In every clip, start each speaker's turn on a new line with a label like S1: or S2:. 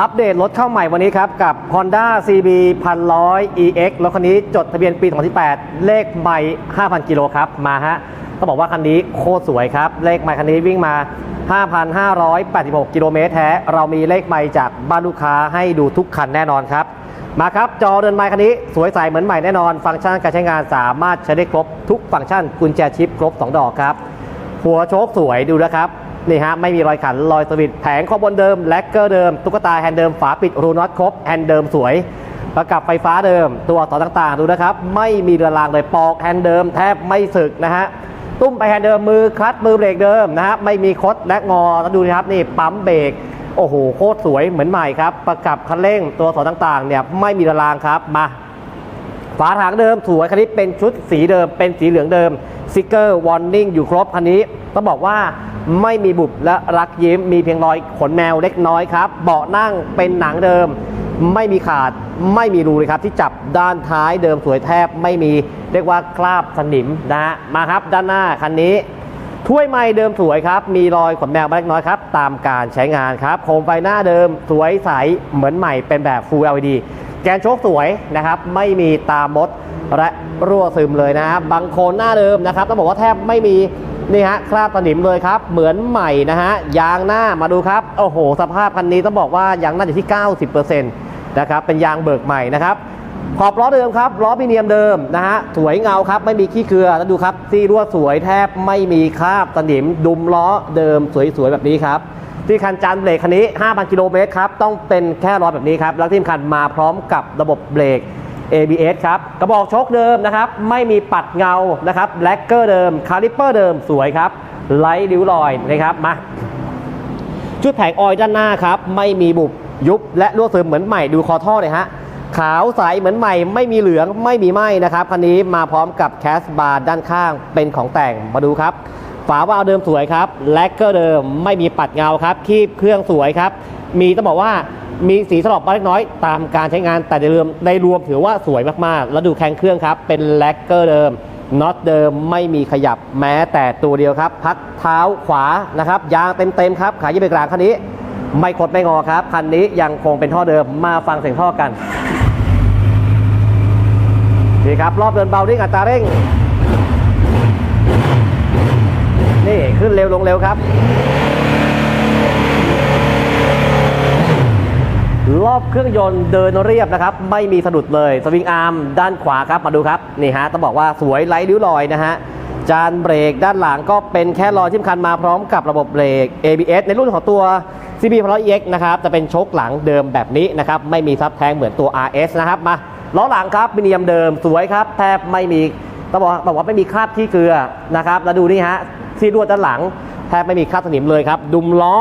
S1: อัปเดตรถเข้าใหม่วันนี้ครับ กับ Honda CB 1100 EX รถคันนี้จดทะเบียนปี 2018 เลขใหม่ 5,000 กิโลครับ มาฮะต้องบอกว่าคันนี้โคตรสวยครับ เลขใหม่คันนี้วิ่งมา 5,586 กิโลเมตรแท้ เรามีเลขใหม่จากบ้านลูกค้าให้ดูทุกคันแน่นอนครับ มาครับ จอเดินไม้คันนี้สวยใสเหมือนใหม่แน่นอน ฟังก์ชันการใช้งานสามารถใช้ได้ครบทุกฟังก์ชันกุญแจชิปครบ 2 ดอกครับ หัวโชคสวยดูนะครับ นี่ฮะไม่มีรอยขันรอยสวิตช์แผงข้อบนเดิมแลกเกอร์เดิม ตุ๊กตาแฮนด์เดิมฝาปิดรูน็อตครบแฮนด์เดิมสวยประกับไฟฟ้าเดิม ตัวอักษรต่างๆ ดูนะครับ ไม่มีเรือรางเลยปอกแฮนด์เดิมแทบไม่สึกนะฮะตุ้มไปแฮนด์เดิมมือคลัตช์มือเบรกเดิมนะฮะไม่มีคดและงอแล้วดูนะครับนี่ปั๊มเบรกโอ้โหโคตรสวยเหมือนใหม่ครับ ประกับคันเร่งตัวอักษรต่างๆ เนี่ยไม่มีเรือรางครับมาฝาถังเดิมสวยคันนี้เป็นชุดสีเดิมเป็นสีเหลืองเดิมสติกเกอร์วอร์นิ่งอยู่ครบคันนี้ ต้องบอกว่าไม่มีบุบและรักยิ้ม มีเพียงรอยขนแมวเล็กน้อยครับ เบาะนั่งเป็นหนังเดิม ไม่มีขาดไม่มีรูเลยครับ ที่จับด้านท้ายเดิมสวยแทบไม่มีเรียกว่าคราบสนิมนะฮะมาครับด้านหน้าคันนี้ถ้วยไม้เดิมสวยครับ มีรอยขนแมวเล็กน้อยครับ ตามการใช้งานครับ โคมไฟหน้าเดิมสวยใสเหมือนใหม่เป็นแบบ Full LED แกนโชคสวยนะครับ ไม่มีตามด และรั่วซึมเลยนะบังโคนหน้าเดิมนะครับต้องบอกว่าแทบไม่มีนี่ฮะคราบสนิมเลยครับ เหมือนใหม่นะฮะยางหน้ามาดูครับโอ้โห สภาพคันนี้ต้องบอกว่ายางหน้าอยู่ที่ 90%นะครับเป็นยางเบิกใหม่นะครับขอบล้อเดิมครับล้อพิเนียมเดิมนะฮะสวยเงาครับไม่มีขี้เกลือแล้วดูครับซี่รั่วสวยแทบไม่มีคราบสนิมดุมล้อเดิมสวยๆแบบนี้ครับที่คันจานเบรกคันนี้ 5,000 กิโลเมตรครับ ต้องเป็นแค่ล้อแบบนี้ครับ แล้วที่คัญมาพร้อมกับระบบเบรก ABS ครับ กระบอกชคเดิมนะครับ ไม่มีปัดเงานะครับแลกเกอร์เดิม คาลิปเปอร์เดิมสวยครับไร้ริ้วรอยนะครับมาชุดแผงออยล์ด้านหน้าครับ ไม่มีบุบยุบและรั่วซึมเหมือนใหม่ดูคอท่อเลยฮะขาวใสเหมือนใหม่ ไม่มีเหลืองไม่มีไหมนะครับคันนี้มาพร้อมกับแคสบาร์ด้านข้างเป็นของแต่งมาดูครับ ฝาวาล์วเดิมสวยครับแลกเกอร์เดิมไม่มีปัดเงาครับคีบเครื่องสวยครับ มีต้องบอกว่ามีสีสลบบ้างเล็กน้อยตามการใช้งานแต่ในรวมในรวมถือว่าสวยมากๆ แล้วดูแข้งเครื่องครับ เป็นแลกเกอร์เดิมน็อตเดิมไม่มีขยับแม้แต่ตัวเดียวครับ พักเท้าขวานะครับยางเต็มๆครับ ขายยี่เบรกกลางคันนี้ ไม่คดไม่งอครับ คันนี้ยังคงเป็นท่อเดิมมาฟังเสียงท่อกันนี่ครับ รอบเดินเบาที่อัตราเร่ง นี่ขึ้นเร็วลงเร็วครับ รอบเครื่องยนต์เดินเรียบนะครับ ไม่มีสะดุดเลยสวิงอาร์มด้านขวาครับมาดูครับนี่ฮะต้องบอกว่าสวยไร้ริ้วรอยนะฮะจานเบรกด้านหลังก็เป็นแค่รอยที่คัญมาพร้อมกับระบบเบรก ABS ในรุ่นของตัว CB 1 0 0 EX นะครับจะเป็นโชคหลังเดิมแบบนี้นะครับไม่มีซับแทงเหมือนตัว RS นะครับมาล้อหลังครับมิเนียมเดิมสวยครับแทบไม่มีต้องบอกบอกว่าไม่มีคราบขี้เกลือนะครับแล้วดูนี่ฮะ ที่รวดด้านหลังแทบไม่มีคราบสนิมเลยครับ ดุมล้อ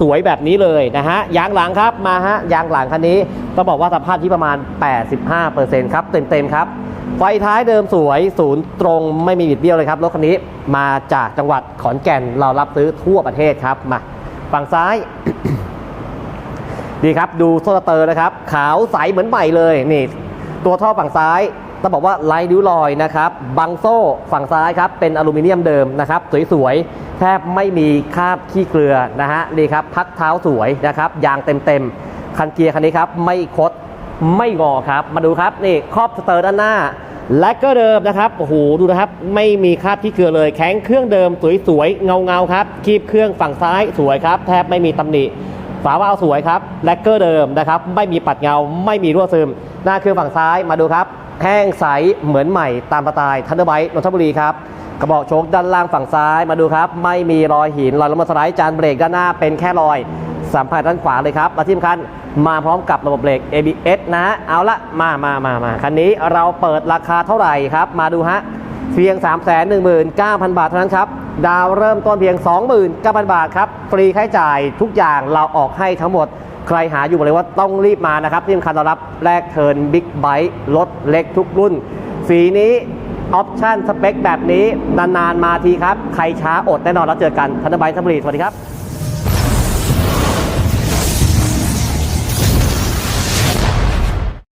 S1: สวยๆแบบนี้เลยนะฮะยางหลังครับมาฮะยางหลังคันนี้ต้องบอกว่าสภาพที่ประมาณ 85%ครับเต็มๆครับไฟท้ายเดิมสวยศูนย์ตรงไม่มีบิดเบี้ยวเลยครับรถคันนี้มาจากจังหวัดขอนแก่นเรารับซื้อทั่วประเทศครับมาฝั่งซ้าย ดีครับดูโซลาเตอร์นะครับ ขาวใสเหมือนใหม่เลยนี่ ตัวท่อฝั่งซ้าย ต้องบอกว่าไร้ริ้วรอยนะครับบังโซ่ฝั่งซ้ายครับเป็นอลูมิเนียมเดิมนะครับสวยๆแทบไม่มีคราบขี้เกลือนะฮะนี่ครับพักเท้าสวยนะครับยางเต็มๆคันเกียร์คันนี้ครับไม่คดไม่งอครับ มาดูครับนี่ครอบสเตอร์ด้านหน้า และก็เดิมนะครับโอ้โหดูนะครับ ไม่มีคราบขี้เกลือเลย แข็งเครื่องเดิมสวยๆเงาๆครับคีบเครื่องฝั่งซ้ายสวยครับ แทบไม่มีตำหนิ ฝาวาล์วสวยครับแลกเกอร์เดิมนะครับ ไม่มีปัดเงาไม่มีรั่วซึม หน้าเครื่องฝั่งซ้ายมาดูครับ แห้งใสเหมือนใหม่ตามสไตล์ทันเดอร์ไบต์นนทบุรีครับกระบอกโชคด้านล่างฝั่งซ้ายมาดูครับ ไม่มีรอยหินรอยล้มาสไลด์จานเบรกด้านหน้าเป็นแค่รอย สัมผัสด้านขวาเลยครับและที่สำคัญมาพร้อมกับระบบเบรก ABS นะ เอาละมามามามาคันนี้เราเปิดราคาเท่าไหร่ครับ มาดูฮะ เพียง 3 1 9 0 0 0 บาทเท่านั้นครับ ดาวเริ่มต้นเพียง 29,000 บาทครับ ฟรีค่าใช้จ่ายทุกอย่างเราออกให้ทั้งหมด ใครหาอยู่บอกเลยว่าต้องรีบมานะครับ ที่สำคัญเรารับแลกเทิร์นบิ๊กไบค์รถเล็กทุกรุ่น สีนี้ออปชั่นสเปคแบบนี้ นาน ๆ มาทีครับ ใครช้าอดแน่นอนแล้วเจอกันทันตไบค์ทับุรีสวัสดีครับ